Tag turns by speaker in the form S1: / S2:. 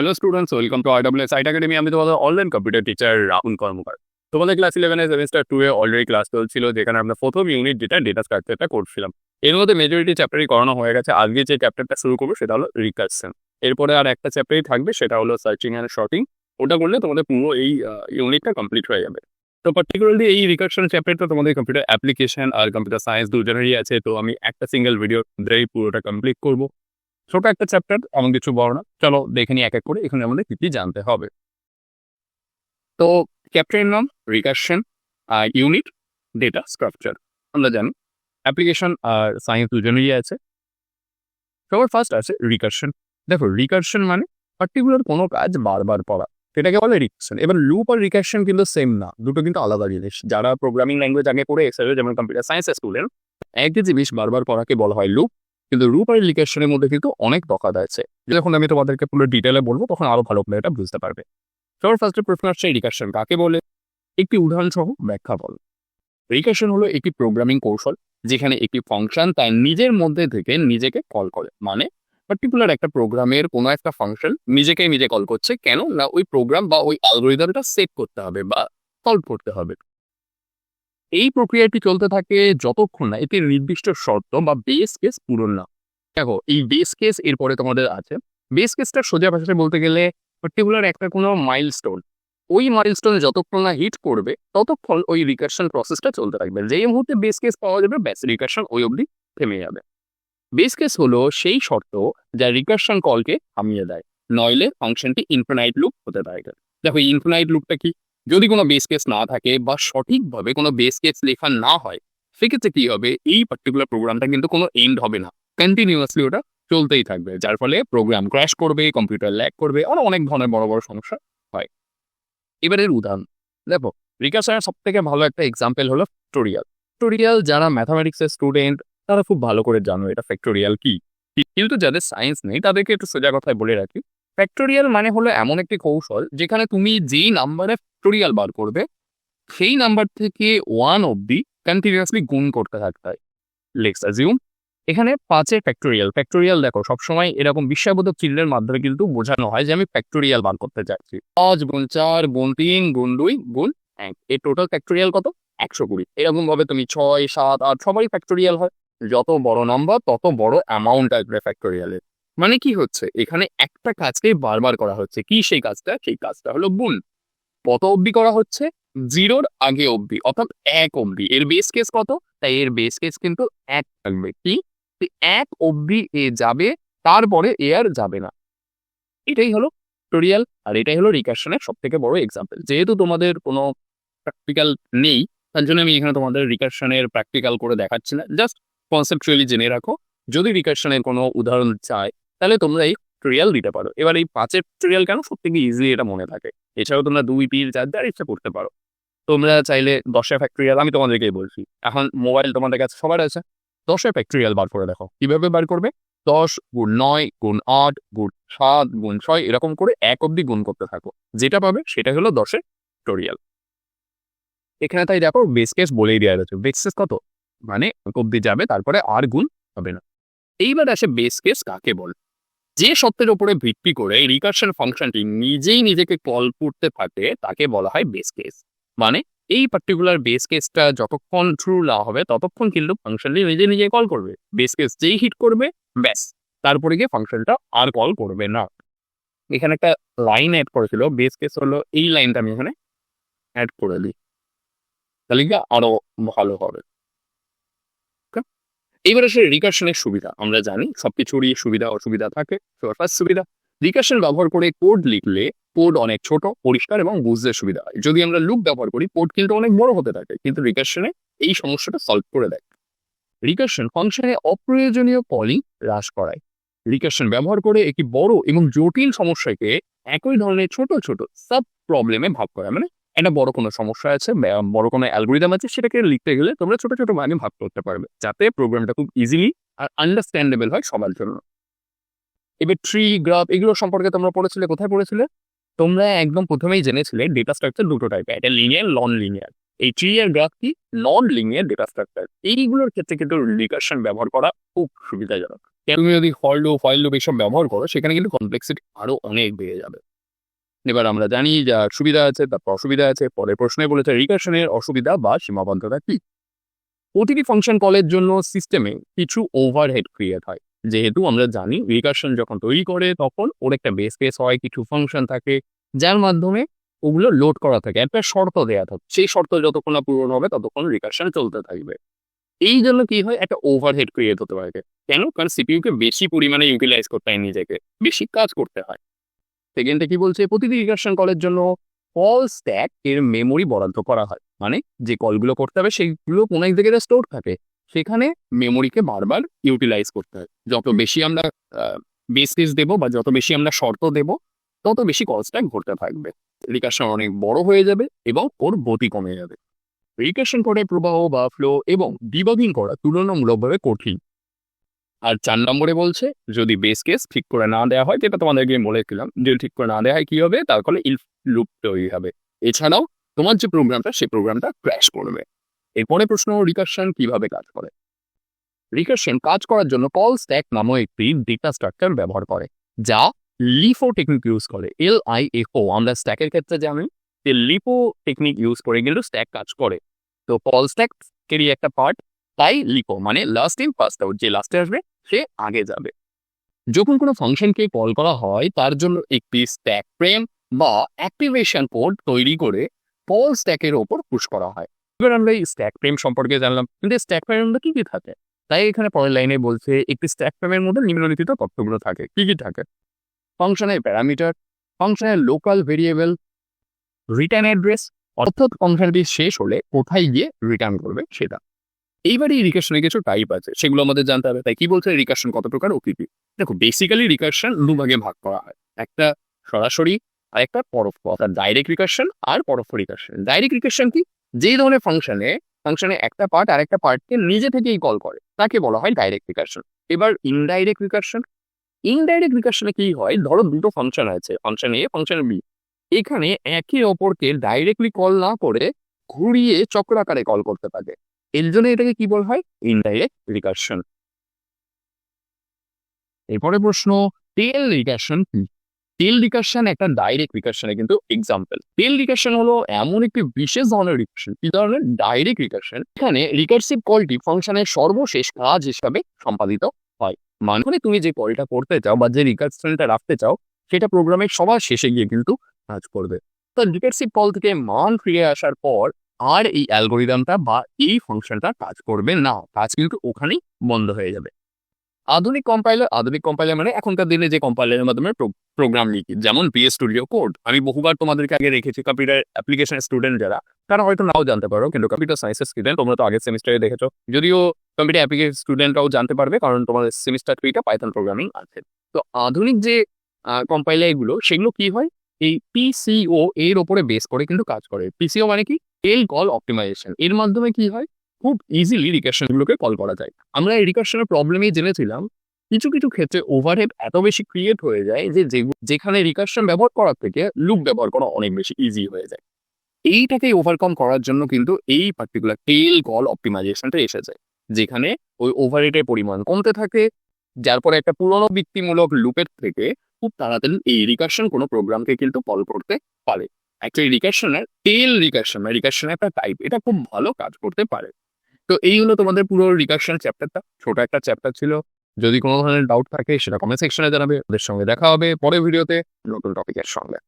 S1: Hello students welcome to I W S eight academy আমি তোমাদের online computer teacher Rahul Karmakar তোমাদের class ইলেভেনের semester two এ already class চলছিল যেখানে আমরা প্রথম ইউনিট যেটা ডেটা স্ট্রাকচারটা করছিলাম। এর মধ্যে মেজরিটি চ্যাপ্টারই করানো হয়ে গেছে। আজকে যে চ্যাপ্টারটা শুরু করব, সেটা হলো রিকার্সন এরপরে আর একটা চ্যাপ্টারই থাকবে, সেটা হলো সার্চিং অ্যান্ড শর্টিং ওটা করলে তোমাদের পুরো এই ইউনিটটা কমপ্লিট হয়ে যাবে। তো পার্টিকুলারলি এই রিকার্সন চ্যাপ্টারটা তোমাদের কম্পিউটার অ্যাপ্লিকেশন আর কম্পিউটার সায়েন্স দুজনেরই আছে। তো আমি একটা সিঙ্গেল ভিডিও ধরেই পুরোটা কমপ্লিট করব। ছোট একটা চ্যাপ্টার এমন কিছু বড় না। চলো দেখে নিই এক এক করে, এখানে আমাদের কি কি জানতে হবে। তো চ্যাপ্টারের নাম রিকার্শন ইউনিট ডেটা স্ট্রাকচার আমরা জানি অ্যাপ্লিকেশন আর সায়েন্স দুজনেরই আছে। সবার ফার্স্ট আছে রিকার্শন দেখো রিকার্শন মানে পার্টিকুলার কোনো কাজ বারবার করা। সেটাকে বলে রিকার্শন এবার লুপ আর রিকার্শন কিন্তু সেম না। দুটো কিন্তু আলাদা জিনিস। যারা প্রোগ্রামিং ল্যাঙ্গুয়েজ আগে করে এসেছে, যেমন কম্পিউটার সায়েন্সের স্টুডেন্ট একই জিনিস বারবার করাকে বলা হয় লুপ কিন্তু রূপ আর রিকার্শনের মধ্যে কিন্তু অনেক তফাৎ আছে। যখন আমি তোমাদেরকে পুরো ডিটেলে বলব, তখন আরও ভালো করে এটা বুঝতে পারবে। সবার ফার্স্টে প্রশ্ন আসছে রিকার্শন কাকে বলে? একটি উদাহরণ সহ ব্যাখ্যা বল। রিকার্শন হলো একটি প্রোগ্রামিং কৌশল, যেখানে একটি ফাংশন তার নিজের মধ্যে থেকে নিজেকে কল করে। মানে পার্টিকুলার একটা প্রোগ্রামের কোনো একটা ফাংশন নিজেকে নিজে কল করছে, কেন? না ওই প্রোগ্রাম বা ওই অ্যালগোরিদমটা সেট করতে হবে বা সলভ করতে হবে। এই প্রক্রিয়াটি চলতে থাকে যতক্ষণ না এটির নির্দিষ্ট শর্ত বা বেস কেস পূরণ না দেখো, এই বেস কেস এরপরে তোমাদের আছে। বেস কেসটা সোজা ভাষায় বলতে গেলে পার্টিকুলার একটা কোনো মাইলস্টোন ওই মাইলস্টোনে যতক্ষণ না হিট করবে, ততক্ষণ ওই রিকার্শন প্রসেসটা চলতে থাকবে। যেই মুহূর্তে বেস কেস পাওয়া যাবে, ব্যাস রিকার্শন ওই অবধি থেমে যাবে। বেস কেস হলো সেই শর্ত যা রিকার্শন কলকে থামিয়ে দেয়। নইলে ফাংশনটি ইনফিনাইট লুপ হতে থাকে। দেখো ইনফিনাইট লুপটা কি? যদি কোনো বেস কেস না থাকে বা সঠিকভাবে কোনো বেস কেস লেখা না হয়, সেক্ষেত্রে কি হবে? এই পার্টিকুলার প্রোগ্রামটা কিন্তু কোনো এন্ড হবে না। কন্টিনিউয়াসলি ওটা চলতেই থাকবে, যার ফলে প্রোগ্রাম ক্র্যাশ করবে কম্পিউটার ল্যাক করবে, আরও অনেক ধরনের বড় বড় সমস্যা হয়। এবারের উদাহরণ, দেখো রিকার্সনের সব থেকে ভালো একটা এক্সাম্পল হলো ফ্যাক্টোরিয়াল ফ্যাক্টোরিয়াল যারা ম্যাথামেটিক্সের স্টুডেন্ট তারা খুব ভালো করে জানো এটা ফ্যাক্টোরিয়াল কি। কিন্তু যাদের সায়েন্স নেই, তাদেরকে একটু সোজা কথায় বলে রাখি। ফ্যাক্টোরিয়াল মানে হলো এমন একটি কৌশল, যেখানে তুমি যেই নাম্বারে ফ্যাক্টোরিয়াল বার করবে, সেই নাম্বার থেকে ওয়ান অবধি কন্টিনিউয়াসলি গুণ করতে থাকতে হয়। লেটস অ্যাজিউম এখানে পাঁচের ফ্যাক্টোরিয়াল ফ্যাক্টোরিয়াল দেখো, সবসময় এরকম বিশ্বাবোধক চিহ্নের মাধ্যমে কিন্তু বোঝানো হয় যে আমি ফ্যাক্টোরিয়াল বার করতে চাইছি পাঁচ গুণ চার গুণ তিন গুণ দুই গুণ এক এই টোটাল ফ্যাক্টোরিয়াল কত? একশো কুড়ি। এরকম ভাবে তুমি ছয়, সাত, আট, সবারই ফ্যাক্টোরিয়াল হয়। যত বড় নম্বর তত বড় অ্যামাউন্ট আসবে ফ্যাক্টোরিয়ালের মানে কি হচ্ছে? এখানে একটা কাজকে বারবার করা হচ্ছে। কি সেই কাজটা? সেই কাজটা হলো গুণ। কত অবধি করা হচ্ছে? জিরোর আগে অবধি, অর্থাৎ এক অবধি। এর বেস কেস কত? তাই এর বেস কেস কিন্তু এক থাকবে। কি? এক অবধি এ যাবে, তারপরে এ আর যাবে না। এটাই হলো টোরিয়াল আর এটাই হলো রিকার্শনের সব থেকে বড় এক্সাম্পল যেহেতু তোমাদের কোনো প্র্যাকটিক্যাল নেই, তার জন্য আমি এখানে তোমাদের রিকার্শনের প্র্যাকটিক্যাল করে দেখাচ্ছি না। জাস্ট কনসেপচুয়ালি জেনে রাখো। যদি রিকার্শনের কোনো উদাহরণ চাই তাহলে তোমরা এই ট্রিয়াল দিতে পারো। এবার এই পাঁচের ট্রিয়াল কেন সব থেকে ইজিলি এটা মনে থাকে? এছাড়াও তোমরা দুই পিল চার যার ইচ্ছা করতে পারো। তোমরা চাইলে দশের ফ্যাক্টরিয়াল আমি তোমাদেরকেই বলছি। এখন মোবাইল তোমাদের কাছে সবার আছে। দশের ফ্যাক্টরিয়াল বার করে দেখো। কীভাবে বার করবে? দশ গুণ নয় গুণ আট গুণ সাত গুণ ছয়, এরকম করে এক অব্দি গুণ করতে থাকো। যেটা পাবে সেটা হলো দশের টোরিয়াল এখানে তাই দেখো বেস কেস বলেই দেওয়া রয়েছে। বেস কেস কত? মানে অব্দি যাবে, তারপরে আর গুণ হবে না। এইবার আসে বেস কেস কাকে বলে? যে সত্যের উপরে ভিত্তি করে রিকার্শন ফাংশনটি নিজেই নিজেকে কল করতে থাকে, তাকে বলা হয় বেস কেস মানে এই পার্টিকুলার বেস কেসটা যতক্ষণ ট্রু না হবে, ততক্ষণ কিন্তু ফাংশনটি নিজে নিজে কল করবে। বেস কেস যেই হিট করবে, ব্যাস। তারপরে গিয়ে ফাংশনটা আর কল করবে না। এখানে একটা লাইন অ্যাড করেছিল বেস কেস হলো এই লাইনটা আমি এখানে অ্যাড করে দিই। তাহলে কি আরও ভালো হবে। এইবার আসে রিকার্শনের সুবিধা, আমরা জানি সবকিছুরই সুবিধা, অসুবিধা থাকে ফার্স্ট সুবিধা। রিকার্শন ব্যবহার করে কোড লিখলে কোড অনেক ছোট, পরিষ্কার এবং বুঝতে সুবিধা হয়। যদি আমরা লুক ব্যবহার করি কোড কিন্তু অনেক বড় হতে থাকে, কিন্তু রিকার্শনে এই সমস্যাটা সলভ করে দেয়। রিকার্শন ফাংশনে অপ্রয়োজনীয় কলিং হ্রাস করায়। রিকার্শন ব্যবহার করে একটি বড় এবং জটিল সমস্যাকে একই ধরনের ছোট ছোট সাব প্রবলেমে ভাগ করা মানে একটা বড় কোনো সমস্যা আছে বড় কোনো অ্যালগোরিদম আছে, সেটাকে লিখতে গেলে তোমরা ছোট ছোট ভাগে ভাগ করতে পারবে, যাতে প্রোগ্রামটা খুব ইজিলি আর আন্ডারস্ট্যান্ডেবল হয় সবার জন্য। এবার ট্রি গ্রাফ এগুলো সম্পর্কে তোমরা পড়েছিলে, কোথায় পড়েছিলে? তোমরা একদম প্রথমেই জেনেছিলে ডেটা স্ট্রাকচার দুটো টাইপের একটা লিনিয়ার নন লিনিয়ার এই ট্রি আর গ্রাফ কি? নন লিনিয়ার ডেটা স্ট্রাকচার এইগুলোর ক্ষেত্রে কিন্তু রিকার্শন ব্যবহার করা খুব সুবিধাজনক। তুমি যদি লুপ ফয়েল লুপ এইসব ব্যবহার করো, সেখানে কিন্তু কমপ্লেক্সিটি আরও অনেক বেড়ে যাবে। এবার আমরা জানি যা সুবিধা আছে তারপর অসুবিধা আছে। পরের প্রশ্নে বলেছে, রিকার্শনের অসুবিধা বা সীমাবদ্ধতা কি? প্রতিটি ফাংশন কলের জন্য সিস্টেমে কিছু ওভারহেড ক্রিয়েট হয়। যেহেতু আমরা জানি রিকার্শন যখন তৈরি করে, তখন ওর একটা বেস কেস হয়, কিছু ফাংশন থাকে, যার মাধ্যমে ওগুলো লোড করা থাকে। একটা শর্ত দেওয়া থাকে। সেই শর্ত যতক্ষণ না পূরণ হবে, ততক্ষণ রিকার্শন চলতে থাকবে। এই জন্য কি হয়? একটা ওভারহেড ক্রিয়েট হতে পারে। কেন? কারণ সিপিইউকে বেশি পরিমাণে ইউটিলাইজ করতে হয় নিজেকে। বেশি কাজ করতে হয়। সেকেন্ডে কি বলছে? প্রতিটি রিকার্শন কলের জন্য কল স্ট্যাক এর মেমোরি বরাদ্দ করা হয়। মানে যে কলগুলো করতে হবে, সেইগুলো কোনো এক জায়গায় স্টোর থাকে, সেখানে মেমোরিকে বারবার ইউটিলাইজ করতে হয়। যত বেশি আমরা বেস কেস দেবো বা যত বেশি আমরা শর্ত দেবো, তত বেশি কল স্ট্যাক ঘটতে থাকবে। রিকার্শন অনেক বড় হয়ে যাবে এবং ওর গতি কমে যাবে। রিকার্শন করে প্রবাহ বা ফ্লো এবং ডিবাগিং করা তুলনামূলকভাবে কঠিন। আর চার নম্বরে বলছে, যদি বেস কেস ঠিক করে না দেওয়া হয়, যেটা তোমাদেরকে বলেছিলাম যদি ঠিক করে না দেওয়া হয়, কি হবে? তার ফলে ইলফ লুপ তৈরি হবে। এছাড়াও, তোমার যে প্রোগ্রামটা সেই প্রোগ্রামটা ক্র্যাশ করবে। এরপরে প্রশ্ন রিকার্শন কীভাবে কাজ করে? রিকার্শন কাজ করার জন্য কল স্ট্যাক নামক একটি ডেটা স্ট্রাকচার ব্যবহার করে, যা লিফো টেকনিক ইউজ করে। এল আই এফ ও আমরা স্ট্যাকের ক্ষেত্রে জানি, যে লিপো টেকনিক ইউজ করে কিন্তু স্ট্যাক কাজ করে। তো কল স্ট্যাকেরই একটা পার্ট তাই লিপো মানে লাস্ট ইন ফার্স্ট আউট যে লাস্টে আসবে, সে আগে যাবে। যখন কোনো ফাংশনকে কল করা হয়, তার জন্য একটি স্ট্যাক ফ্রেম বা অ্যাক্টিভেশন কোড তৈরি করে পল স্ট্যাকের ওপর পুশ করা হয়। এবার আমরা এই স্ট্যাক ফ্রেম সম্পর্কে জানলাম, কিন্তু স্ট্যাক ফ্রেমের মধ্যে কি কি থাকে? তাই এখানে পরের লাইনে বলছে, একটি স্ট্যাক ফ্রেমের মধ্যে নিম্নলিখিত তথ্যগুলো থাকে, কি কি থাকে? ফাংশনের প্যারামিটার ফাংশনের লোকাল ভেরিয়েবল রিটার্ন অ্যাড্রেস অর্থাৎ ফাংশনটি শেষ হলে কোথায় গিয়ে রিটার্ন করবে সেটা। এইবারে এই রিকার্শনে কিছু টাইপ আছে, সেগুলো আমাদের জানতে হবে। তাই কি বলছে? রিকার্শন কত প্রকার? ও দেখো বেসিক্যালি রিকার্শন দু ভাগে করা হয়। একটা সরাসরি আর একটা পরোক্ষ, অর্থাৎ ডাইরেক্ট রিকার্শন আর পরোক্ষ রিকার্শন ডাইরেক্ট রিকার্শন কি? যেই ধরনের ফাংশনে ফাংশনে একটা পার্ট আর একটা পার্টকে নিজে থেকেই কল করে, তাকে বলা হয় ডাইরেক্ট রিকার্শন এবার ইনডাইরেক্ট রিকার্শন ইনডাইরেক্ট রিকার্শনে কি হয়? ধরো দুটো ফাংশন আছে ফাংশন এ ফাংশন বি এখানে একে অপরকে ডাইরেক্টলি কল না করে ঘুরিয়ে চক্রাকারে কল করতে পারে এর জন্য এটাকে কি বলা হয়? ইনডাইরেক্ট রিকার্শন এরপরে প্রশ্ন টেল রিকার্শন কি? টেল রিকার্শন একটা ডাইরেক্ট রিকার্শনের কিন্তু এক্সাম্পল টেল রিকার্শন হলো এমন একটি বিশেষ ধরনের রিকার্শন কি ধরনের? ডাইরেক্ট রিকার্শন এখানে রিকার্সিভ কলটি ফাংশনের সর্বশেষ কাজ হিসাবে সম্পাদিত হয়। মানে তুমি যে কলটা করতে চাও বা যে রিকার্শনটা রাখতে চাও, সেটা প্রোগ্রামের সবার শেষে গিয়ে কিন্তু কাজ করবে। তো রিকার্সিভ কল থেকে মান ফিরে আসার পর আর এই অ্যালগোরিদমটা বা এই ফাংশনটা কাজ করবে না। কাজ কিন্তু ওখানেই বন্ধ হয়ে যাবে। আধুনিক কম্পাইলার আধুনিক কম্পাইলার মানে এখনকার দিনে যে কম্পাইলারের মাধ্যমে প্রোগ্রাম লিখি, যেমন বিএস স্টুডিও কোড আমি বহুবার তোমাদেরকে আগে রেখেছি কম্পিউটার অ্যাপ্লিকেশন স্টুডেন্ট যারা, তারা হয়তো নাও জানতে পারো, কিন্তু কম্পিউটার সায়েন্সের স্টুডেন্ট তোমরা তো আগের সেমিস্টারে দেখেছ। যদিও কম্পিউটার অ্যাপ্লিকেশন স্টুডেন্টরাও জানতে পারবে, কারণ তোমাদের সেমিস্টার থ্রিটা পাইথন প্রোগ্রামিং আছে। তো আধুনিক যে কম্পাইলারগুলো সেগুলো কি হয়? এই পিসিও এর ওপরে বেস করে কিন্তু কাজ করে। পিসিও মানে কি? টেল কল অপটিমাইজেশন এর মাধ্যমে কি হয়? খুব ইজিলি রিকার্শনগুলোকে কল করা যায়। আমরা এই রিকার্শনের প্রবলেমই জেনেছিলাম, কিছু কিছু ক্ষেত্রে ওভারহেড এত বেশি ক্রিয়েট হয়ে যায় যে যেখানে রিকার্শন ব্যবহার করার থেকে লুপ ব্যবহার করা অনেক বেশি ইজি হয়ে যায়। এইটাকে ওভারকাম করার জন্য কিন্তু এই পার্টিকুলার টেল কল অপটিমাইজেশনটা এসে যায় যেখানে ওই ওভারহেডের পরিমাণ কমতে থাকে, যার পরে একটা পুরনো বৃত্তিমূলক লুপের থেকে খুব তাড়াতাড়ি এই রিকার্শন কোনো প্রোগ্রামকে কিন্তু কল করতে পারে। রিকার্শনের টেল রিকার্শন মানে রিকার্শনের একটা টাইপ এটা খুব ভালো কাজ করতে পারে। তো এই হলো তোমাদের পুরো রিকার্শন চ্যাপ্টারটা ছোট একটা চ্যাপ্টার ছিল। যদি কোনো ধরনের ডাউট থাকে, সেটা কমেন্ট সেকশনে জানাবে। ওদের সঙ্গে দেখা হবে পরে ভিডিওতে নতুন টপিকের সঙ্গে।